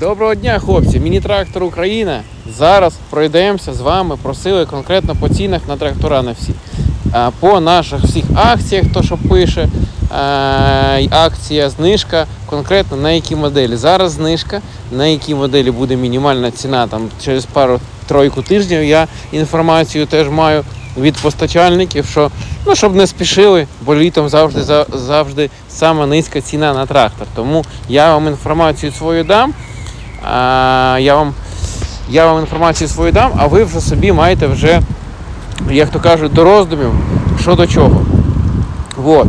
Доброго дня, хлопці! Міні-трактор Україна. Зараз пройдемося з вами. Просили конкретно по цінах на трактора на всі. По наших всіх акціях, хто що пише, акція, знижка, конкретно на які моделі. Зараз знижка, на які моделі буде мінімальна ціна. Там через пару-тройку тижнів я інформацію теж маю від постачальників, що ну, щоб не спішили, бо літом завжди за- завжди сама низька ціна на трактор. Тому я вам інформацію свою дам. Я вам я вам інформацію свою дам, а ви вже собі маєте вже, як то кажуть, до роздумів, що до чого. Вот.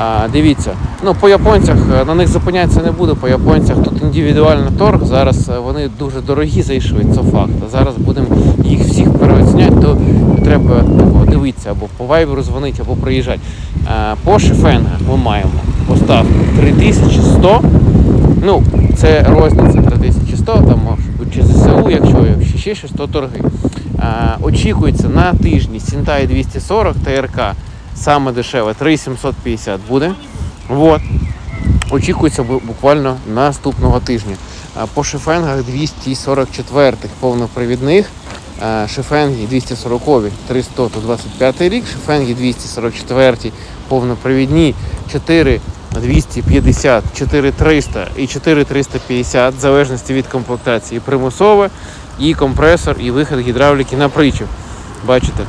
А, дивіться, ну по японцях е, на них зупинятися не буду. По японцях тут індивідуальний торг. Зараз е, вони дуже дорогі зайшли, це факт. Зараз будемо їх всіх переоціняти, то треба або дивитися, або по вайберу дзвонити, або приїжджати. А, по шифенгах ми маємо поставку 3100. Ну, це розниця 3100, там чи ЗСУ, якщо ще щось, то торги. Очікується на тижні Сінтай 240 ТРК саме дешеве 3750 буде. Вот. Очікується буквально наступного тижня. По шифенгах 244 повнопривідних. а, Шифенги 240 300 то 25 рік, шифенги 244 повнопривідні 4 250, 4300 і 4350 в залежності від комплектації примусове, і компресор, і вихід гідравліки на причіп. Бачите?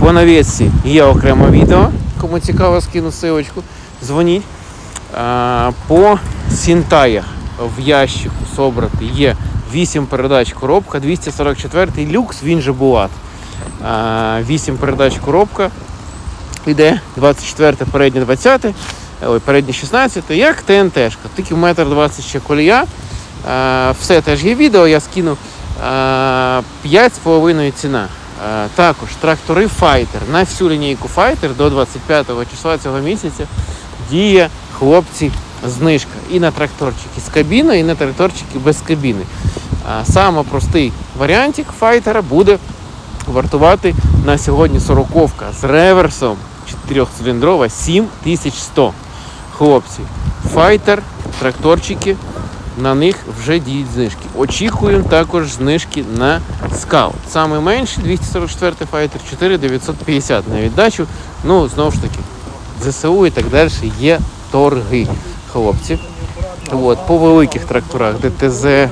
По навісці є окреме відео, кому цікаво, скину ссылочку. Дзвоніть. По сінтаях в ящику собрати є 8 передач коробка, 244 люкс, він же Булат. А, 8 передач коробка. Іде 24 переднє 20, ой, переднє 16, як ТНТ-шка, тільки в метр 20 ще колія. Все теж є відео, я скину. 5,5 ціна. Також трактори Fighter. На всю лінійку Fighter до 25 числа цього місяця діє хлопці знижка. І на тракторчики з кабіною, і на тракторчики без кабіни. Саме простий варіантик Fighter буде вартувати на сьогодні 40-ка з реверсом 4-циліндрова 7100. Хлопці, файтер, тракторчики, на них вже діють знижки. Очікуємо також знижки на скаут. Саме менший 244 файтер 4950 на віддачу. Ну, знову ж таки, ЗСУ і так далі є торги, хлопці. От, по великих тракторах ДТЗ, е,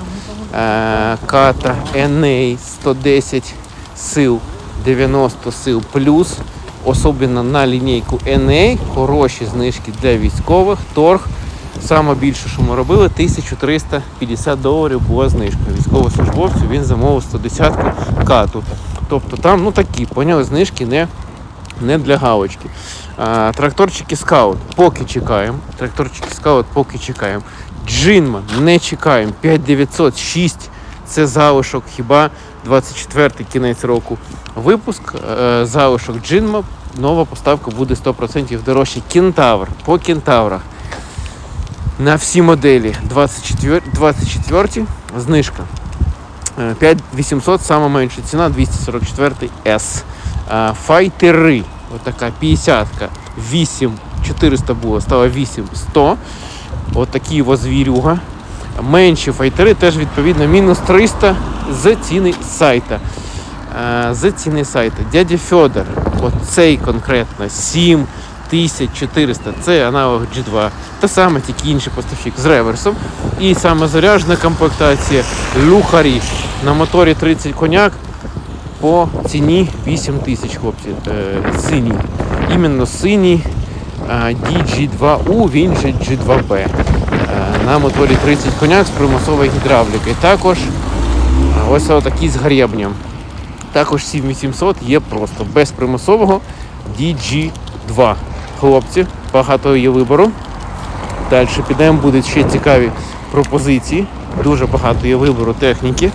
Ката, Еней 110 сил, 90 сил плюс. Особливо на лінійку NA, хороші знижки для військових, торг. Саме більше, що ми робили, 1350 доларів була знижка. Військовослужбовцю він замовив 110 кату. Тобто там ну такі, поняли, знижки не, не для галочки. А, тракторчики скаут поки чекаємо. Тракторчики скаут поки чекаємо. Джинма не чекаємо. 5906 це залишок хіба 24 кінець року. Випуск е, залишок Джинма. Нова поставка буде 100% дорожче. Кентавр по кентаврах. На всі моделі 24, 24 знижка. Е, 5800 сама менша ціна 244 S. Е, Файтери. Отака 50-ка. 8400 було, стало 8100. Отакі возвірюга. Менші файтери теж відповідно мінус 300 з ціни сайта. Е, З ціни сайта. Дядя Федор, оцей конкретно 7400, це аналог G2. Те саме, тільки інший поставщик з реверсом. І саме заряджена комплектація Люхарі на моторі 30 коняк по ціні 8 тисяч, хлопці. Е, Синій. Іменно синій е, DG2U, він же G2B. Е, На моторі 30 коняк з примусовою гідравлікою. Також е, ось отакий з гребнем. Також 7800 є просто без примусового DG2. Хлопці, багато є вибору. Далі підемо, будуть ще цікаві пропозиції. Дуже багато є вибору техніки.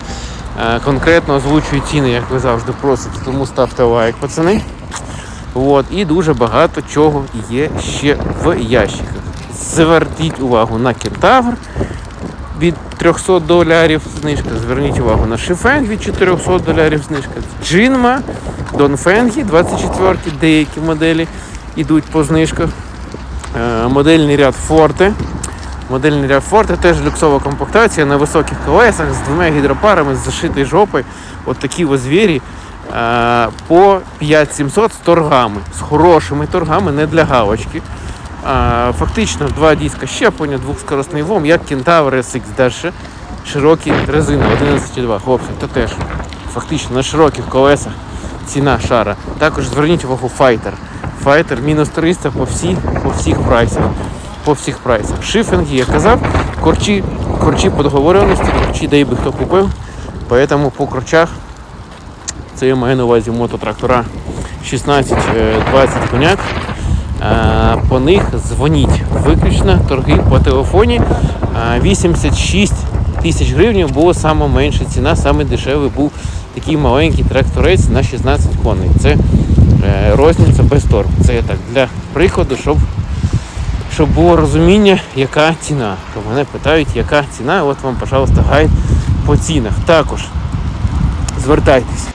Е, Конкретно озвучую ціни, як ви завжди просите, тому ставте лайк, пацани. От, і дуже багато чого є ще в ящиках. Зверніть увагу на кентавр від 300 доларів знижка. Зверніть увагу на Шифенг від 400 доларів знижка. Джинма, Донфенгі 24 деякі моделі йдуть по знижках. Е, Модельний ряд Форте Модельний ряд Forte, теж люксова комплектація на високих колесах з двома гідропарами, з зашитою жопою. От такі ось звірі е, по 5700 з торгами, з хорошими торгами, не для галочки. Е, фактично два диска щеплення, двохскоростний ВОМ, як Кентавр SX далі. Широкі резини 11,2, хлопці, то теж фактично на широких колесах ціна шара. Також зверніть увагу Fighter. Fighter мінус 300 по, всі, по всіх прайсах. По всіх прайсах. Шифінги, я казав, корчі, корчі по договореності, корчі дай би хто купив. Поэтому по корчах це я маю на увазі мототрактора 16-20 коняк. Е, По них дзвоніть. Виключно торги по телефоні. Е, 86 тисяч гривень було саме менша ціна, саме дешевий був такий маленький тракторець на 16 коней. Це е, розниця без торгу. Це я так для прикладу, щоб, щоб було розуміння, яка ціна. То мене питають, яка ціна. От вам, пожалуйста, гайд по цінах. Також звертайтесь.